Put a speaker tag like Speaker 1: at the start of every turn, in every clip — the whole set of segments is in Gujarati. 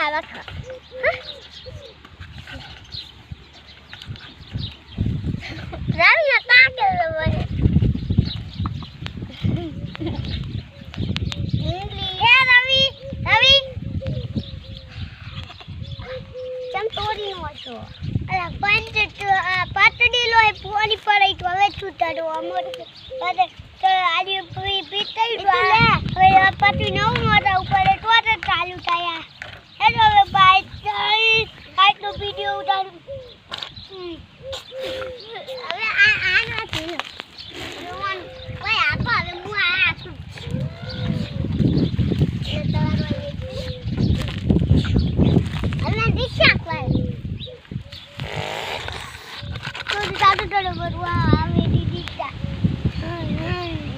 Speaker 1: આવ્યા રવિ હતા
Speaker 2: રવિ રવિ?
Speaker 1: ચમ તોડી નો છો
Speaker 2: અરે પંચ પાતડી લોહી પોની પડાઈ તો હવે છૂટાડો અમર પાતડી આજે પીતઈ હવે પાતડી નવું Ada dah berubah, ambil di sini.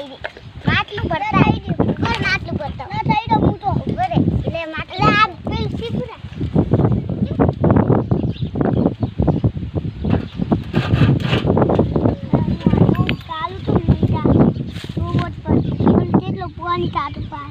Speaker 1: થઈ માટલું ભરતા ઘર માટલું ભરતા.
Speaker 2: ના થઈ ગયો હું તો
Speaker 1: ઘરે. એટલે માટલે આ
Speaker 2: પેલ સીપુરા કેટલું પાણી કાઢું પાર